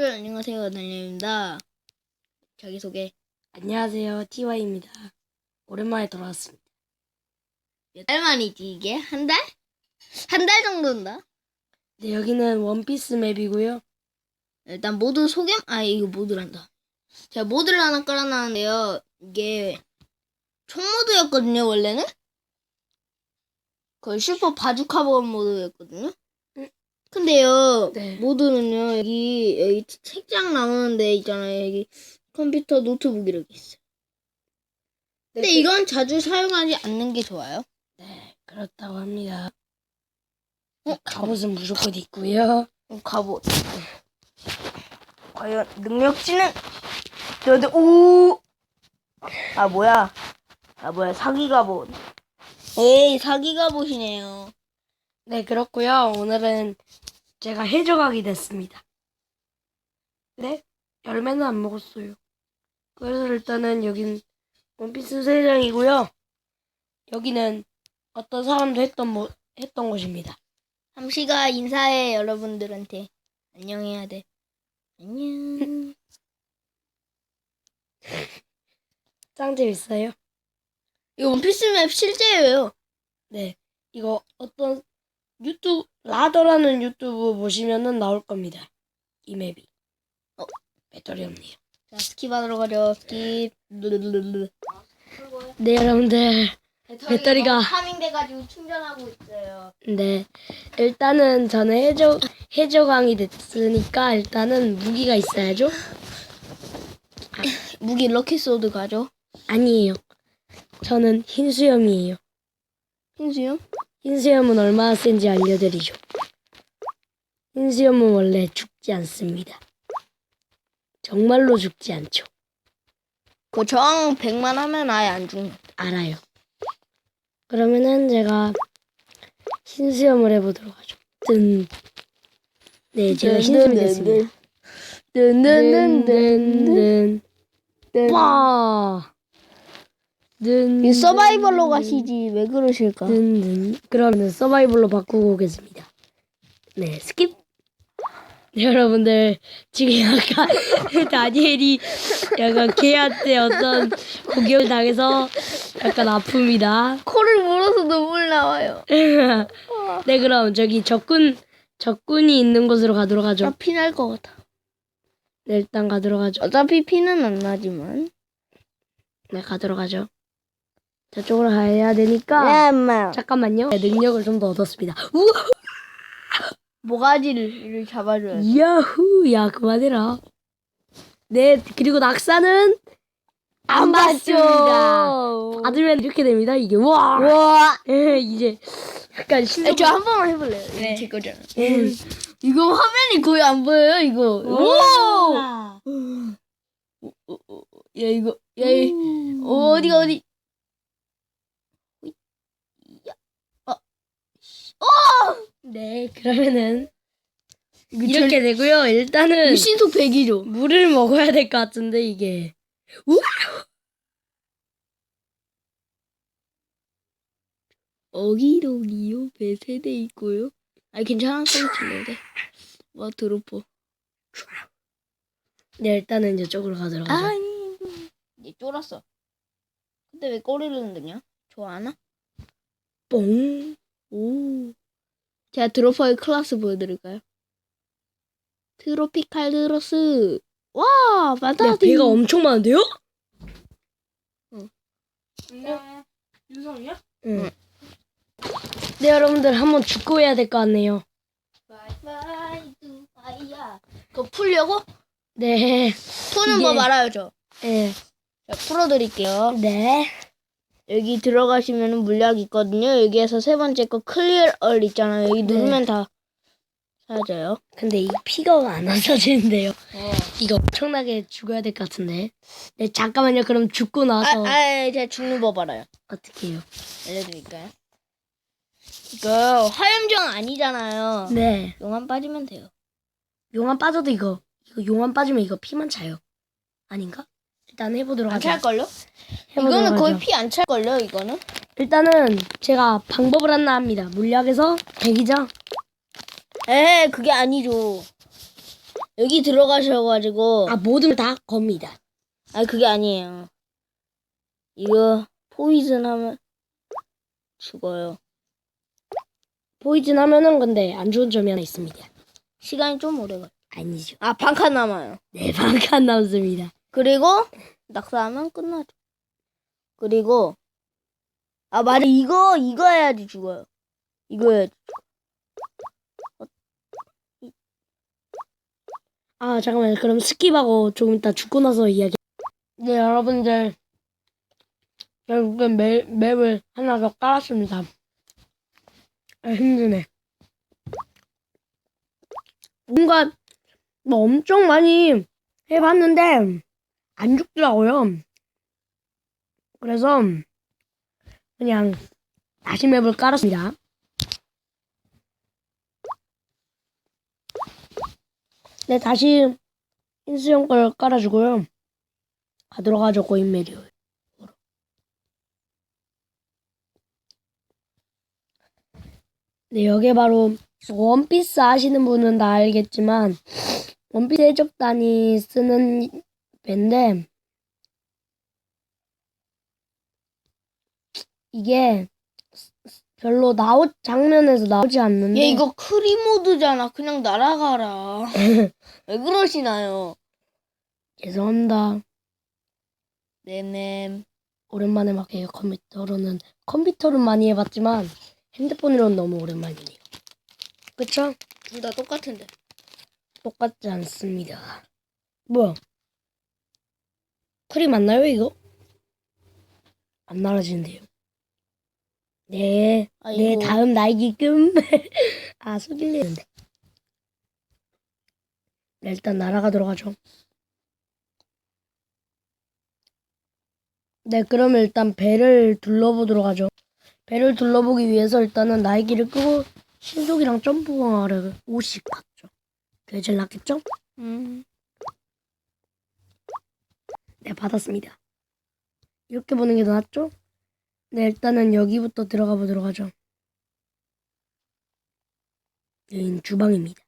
네, 안녕하세요, 달님입니다. 자기소개. 안녕하세요, TY입니다. 오랜만에 돌아왔습니다. 몇 달 만이지, 이게? 한 달? 한 달 정도인다? 네, 여기는 원피스 맵이고요. 일단 모드 소개, 아, 이거 모드란다. 제가 모드를 하나 깔아놨는데요. 이게 총 모드였거든요, 원래는? 그 슈퍼 바주카본 모드였거든요? 응. 근데요, 네. 모드는요, 여기, 여기 책장 나오는 데 있잖아요. 여기 컴퓨터 노트북 이렇게 있어요. 근데 네, 이건 자주 사용하지 않는 게 좋아요. 네, 그렇다고 합니다. 어, 갑옷은 무조건 있고요. 어, 갑옷. 과연 능력치는 너도 오. 아 뭐야? 아 뭐야 사기 갑옷. 에이 사기 갑옷이네요. 네, 그렇고요. 오늘은 제가 해적하게 됐습니다. 네, 열매는 안 먹었어요. 그래서 일단은 여긴 원피스 세장이고요. 여기는 어떤 사람도 했던 뭐, 했던 곳입니다. 삼시가 인사해 여러분들한테 안녕해야 돼. 안녕. 짱 재밌어요. 이 원피스 맵 실제예요. 네, 이거 어떤 유튜브 라더라는 유튜브 보시면은 나올 겁니다. 이 맵이. 어. 배터리 없네요. 자 스킵하도록 하죠. 스킵. 네, 여러분들. 배터리가- 파밍돼가지고 충전하고 있어요. 네, 일단은 저는 해적 해적왕이 됐으니까 일단은 무기가 있어야죠. 무기 럭키소드 가죠. 아니에요. 저는 흰 수염이에요. 흰수요? 흰 수염은 얼마나 센지 알려드리죠. 흰 수염은 원래 죽지 않습니다. 정말로 죽지 않죠. 그 저항 100만 하면 아예 안 죽는. 알아요. 그러면은 제가 흰수염을 해보도록 하죠. 뜬. 네, 제가 흰수염이 됐습니다. 든든든든. 빠. 든. 이 서바이벌로 가시지 왜 그러실까? 든든. 그러면 서바이벌로 바꾸고 오겠습니다. 네, 스킵. 네, 여러분들 지금 약간 다니엘이 약간 걔한테 어떤 공격을 당해서 약간 아픕니다. 코를 물어서 눈물 나와요. 네, 그럼 저기 적군 적군이 있는 곳으로 가도록 하죠. 나피날 것 같아. 네, 일단 가도록 하죠. 어차피 피는 안 나지만. 네, 가도록 하죠. 저쪽으로 가야 되니까 엄마. 잠깐만요. 네, 능력을 좀 더 얻었습니다. 우와! 모가지를 잡아줘야 돼. 야후, 야 그만해라. 네, 그리고 낙사는 안 받습니다. 받으면 이렇게 됩니다. 이게 와, 와. 에, 이제 약간 신경. 저한 번만 해볼래요. 네. 제 거잖아. 음. 이거 화면이 거의 안 보여요, 이거. 오! 야, 이거, 야, 이 어, 어디가, 어디. 야. 어. 네, 그러면은 이렇게 되고요. 일단은 신속 100이죠. 물을 먹어야 될 것 같은데 이게. 우와! 어기더기요 배 세대 있고요. 아 괜찮아 돼. 뭐 드로퍼. 네, 일단은 이쪽으로 가도록 하죠. 아니 얘 쫄았어. 근데 왜 꼬리를 흔드냐? 좋아하나? 뽕. 오. 제가 드로퍼의 클래스 보여드릴까요? 트로피칼 드로스. 와 야, 많다. 배가 엄청 많은데요? 안녕. 윤성이야? 응. 응. 네, 여러분들 한번 죽고 해야 될 것 같네요. 바이바이 두바이야. 그거 풀려고? 네. 푸는 이게-. 네. 자 풀어드릴게요. 네. 여기 들어가시면 물약 있거든요. 여기에서 세 번째 거 클리어 얼 있잖아요. 여기 네. 누르면 다 사라져요. 근데 이 피가 안 없어지는데요. 어. 이거 엄청나게 죽어야 될 것 같은데. 네, 잠깐만요. 그럼 죽고 나서 아, 아, 제가 죽는 법 알아요. 어떻게 해요? 알려드릴까요? 이거 화염정 아니잖아요. 네. 용암 빠지면 돼요. 용암 빠져도 이거 이거 용암 빠지면 이거 피만 차요. 아닌가? 일단 해보도록 안 하죠. 찰걸요? 해보도록 이거는 거의 하죠. 피 안 찰걸요, 이거는? 일단은 제가 방법을 하나 합니다. 물약에서 대기장. 에 그게 아니죠. 여기 들어가셔가지고 아 모든 걸다 겁니다. 아 그게 아니에요. 이거 포이즌 하면 죽어요. 포이즌 하면은 근데 안 좋은 점이 하나 있습니다. 시간이 좀 오래 걸려. 아니죠. 아 반칸 남아요. 네 반칸 남습니다. 그리고 낙사하면 끝나죠. 그리고 아 맞아 이거 이거 해야지 죽어요. 이거 해야지. 아 잠깐만 그럼 스킵하고 조금 이따 죽고 나서 이야기. 네 여러분들 결국엔 맵, 맵을 하나 더 깔았습니다. 아, 힘드네. 뭔가 뭐 엄청 많이 해봤는데 안 죽더라고요. 그래서 그냥 다시 맵을 깔았습니다. 네, 다시 인수형 걸 깔아주고요. 가도록 하죠, 고인 메리오. 네, 여기 바로 원피스 아시는 분은 다 알겠지만 원피스 해적단이 쓰는 배인데 이게 별로 나오 장면에서 나오지 않는데 얘 이거 크리 모드잖아. 그냥 날아가라. 왜 그러시나요? 죄송합니다. 네네. 오랜만에 막 해요 컴퓨터로는 컴퓨터는 많이 해봤지만 핸드폰으로는 너무 오랜만이네요. 그쵸? 둘 다 똑같은데. 똑같지 않습니다. 뭐야? 크림 맞나요 이거? 안 날아지는데요. 네, 네 아이고. 다음 날기금 아 속일리는데. 네, 일단 날아가도록 하죠. 네, 그러면 일단 배를 둘러보도록 하죠. 배를 둘러보기 위해서 일단은 날개를 끄고 신속이랑 점프를 50 갔죠. 그게 제일 낫겠죠? 음. 네, 받았습니다. 이렇게 보는 게 더 낫죠? 네, 일단은 여기부터 들어가 보도록 하죠. 여기는 주방입니다.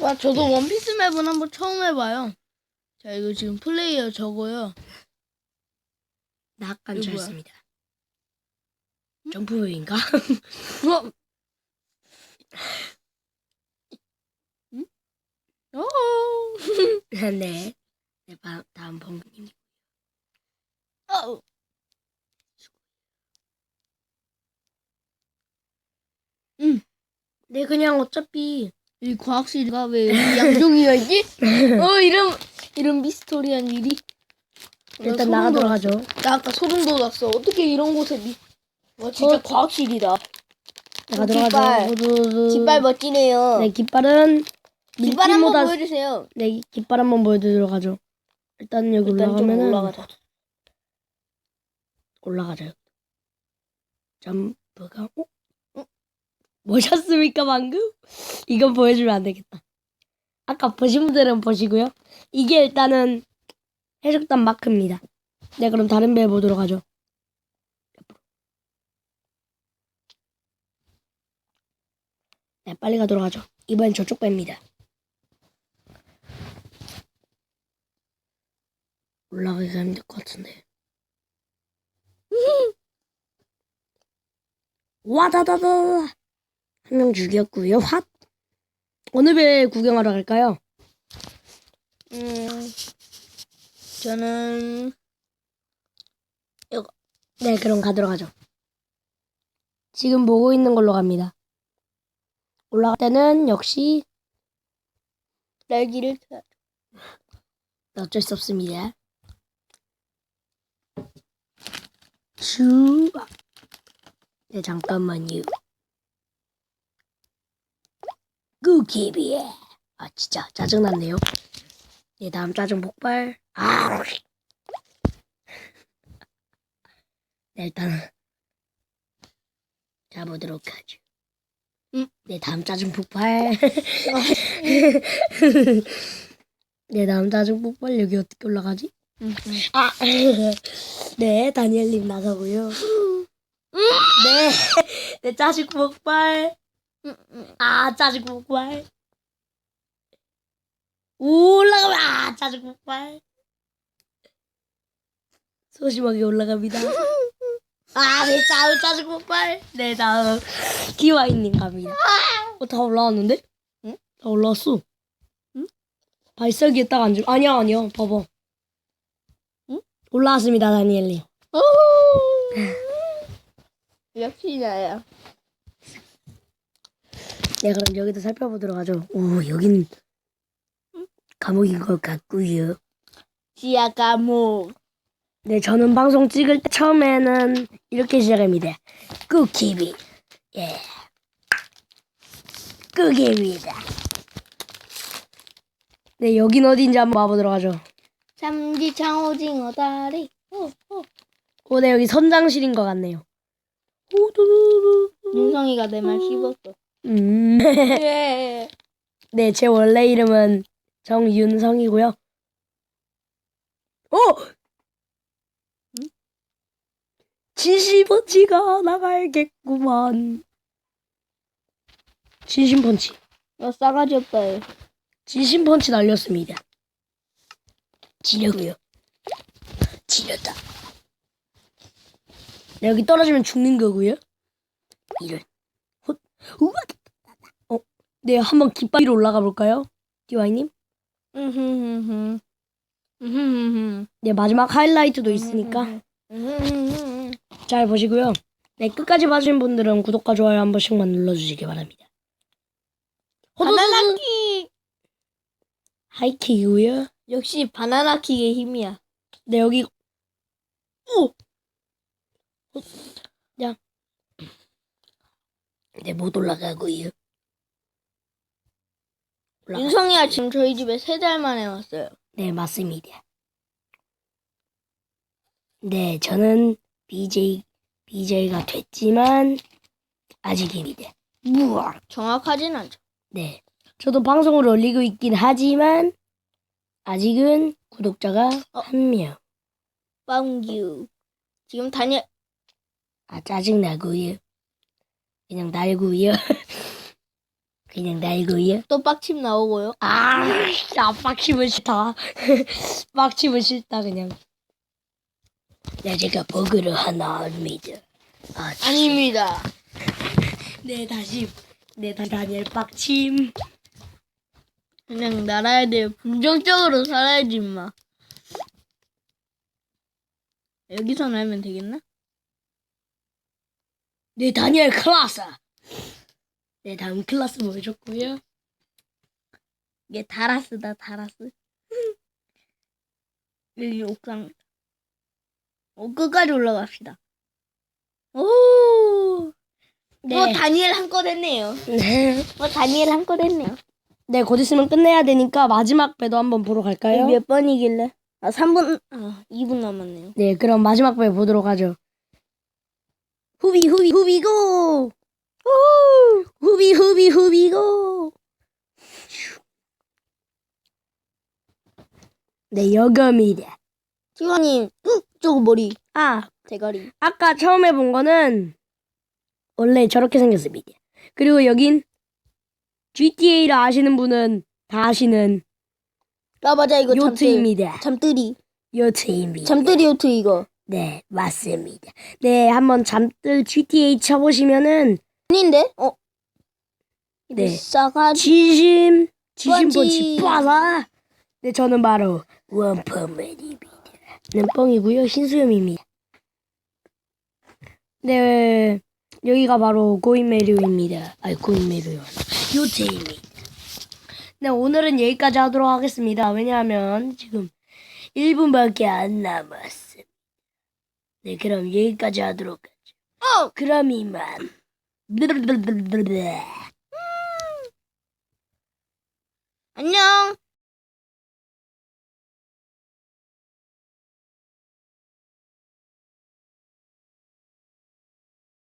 와 저도 원피스 맵은 한번 처음 해봐요. 자 이거 지금 플레이어 저거요. 낙간 이거 뭐야? 잘습니다 점프웨이인가? 우와. 응? 어. 네. 네, 바, 다음 범님. 어. 네, 그냥 어차피 이 과학실가 왜 양종이가 있지? 어 이런 이런 미스터리한 일이. 나 일단 나가도록. 하죠. 나 아까 소름 돋았어. 어떻게 이런 곳에 미? 와 진짜 어. 과학실이다. 나가도록 깃발. 하죠. 깃발 멋지네요. 네, 깃발은 깃발 한번 보여주세요. 네, 깃발 한번 보여드리도록 하죠. 일단 여기 일단 좀 올라가면은 올라가자. 올라가죠. 점프가 어? 어? 뭐셨습니까 방금? 이건 보여주면 안 되겠다. 아까 보신 분들은 보시고요. 이게 일단은 해적단 마크입니다. 네 그럼 다른 배 보도록 하죠. 네 빨리 가도록 하죠. 이번엔 저쪽 배입니다. 올라가기가 힘들 것 같은데. 와다다다 한 명 죽였고요. 핫 어느 배 구경하러 갈까요? 음, 저는 네 그럼 가도록 하죠. 지금 보고 있는 걸로 갑니다. 올라갈 때는 역시 날기를 펴- 어쩔 수 없습니다. 슈. 네 잠깐만요. 구기비에. 아 진짜 짜증났네요. 네 다음 짜증 폭발. 아. 네 일단은 가보도록 하죠. 음. 네 다음 짜증 폭발. 네 다음 짜증 폭발 여기 어떻게 올라가지? 아, 네, 다니엘님 나가고요. 네, 네, 짜식 폭발. 아, 짜식 폭발. 올라가면 아 자주 폭발. 소심하게 올라갑니다. 아, 네, 다음 짜증 폭발. 네, 다음. 기와이님 갑니다. 어, 다 올라왔는데? 응? 다 올라왔어. 응? 발사기에 딱 앉을, 아니야, 아니야. 봐봐. 응? 올라왔습니다, 다니엘님. 역시 나야. 네, 그럼 여기도 살펴보도록 하죠. 오, 여긴 감옥인 것 같고요. 지하 감옥. 네, 저는 방송 찍을 때 처음에는 이렇게 시작합니다. 꾸키비. 예. 꾸기입니다. 네, 여긴 어디인지 한번 와보도록 하죠. 삼지창 오징어 다리. 오, 오. 오, 네, 여기 선장실인 것 같네요. 오두두두. 윤성이가 내 말 씹었어. 음. 예. 네, 제 원래 이름은 정윤성이고요. 오! 진심펀치가 나갈겠구만. 진심펀치. 야, 싸가지 없다. 얘. 진심펀치 날렸습니다. 지려고요. 지렸다. 네, 여기 떨어지면 죽는 거고요. 이런. 헛. 우와. 어, 네, 한번 깃발 위로 올라가 볼까요? 디와이님? 음흠흠흠. 음흠흠흠. 네, 마지막 하이라이트도 있으니까 음흠흠흠. 잘 보시고요. 네, 끝까지 봐주신 분들은 구독과 좋아요 한 번씩만 눌러주시기 바랍니다. 바나나킥. 하이킥이고요. 역시 바나나 킥의 힘이야. 네, 여기 오! 야. 네, 못 올라가고요. 올라가. 윤성이가 지금 저희 집에 세 달 만에 왔어요. 네, 맞습니다. 네, 저는 BJ, BJ가 됐지만, 아직입니다. 우와. 정확하진 않죠. 네. 저도 방송을 올리고 있긴 하지만, 아직은 구독자가 어. 한 명. 빵규. 지금 다니 아, 짜증 나고요. 그냥 날고요. 그냥 날고요. 또 빡침 나오고요. 아, 야, 빡치면 싫다. 빡치면 싫다, 그냥. 네, 제가 버그를 하나 합니다. 아, 진짜. 아닙니다. 네, 다시. 네, 다시 다니엘 빡침. 그냥 날아야 돼요. 긍정적으로 살아야지, 임마. 여기서 날면 되겠나? 네, 다니엘 클라스. 네, 다음 클라스 보여줬고요. 이게 다라스다, 다라스. 여기 옥상. 오, 끝까지 올라갑시다. 오! 네. 뭐 다니엘 한껏 했네요. 네. 뭐 다니엘 한껏 했네요. 네, 곧 있으면 끝내야 되니까 마지막 배도 한번 보러 갈까요? 몇 번이길래? 아, 3분, 아, 2분 남았네요. 네, 그럼 마지막 배 보도록 하죠. 후비, 후비, 후비고! 후! 후비, 후비, 후비고! 네, 여검이다. 티원님, 헉, 저거 머리, 아, 대가리. 아까 처음에 본 거는 원래 저렇게 생겼습니다. 그리고 여긴 GTA를 아시는 분은 다 아시는 아, 맞아, 이거. 요트입니다. 잠들이. 요트입니다. 잠들이 요트, 이거. 네, 맞습니다. 네, 한번 잠들 GTA 쳐보시면은 아닌데? 어? 네. 싸가지. 지심, 지심. 펀치 빠라. 네, 저는 바로 원펀맨입니다. 는 뻥이고요. 신수염입니다. 네, 여기가 바로 고인메류입니다. 아니, 고인메류요. 유제이미. 네, 오늘은 여기까지 하도록 하겠습니다. 왜냐하면 지금 1분밖에 안 남았습니다. 네, 그럼 여기까지 하도록 하죠. 어! 그럼 이만. 음. 안녕!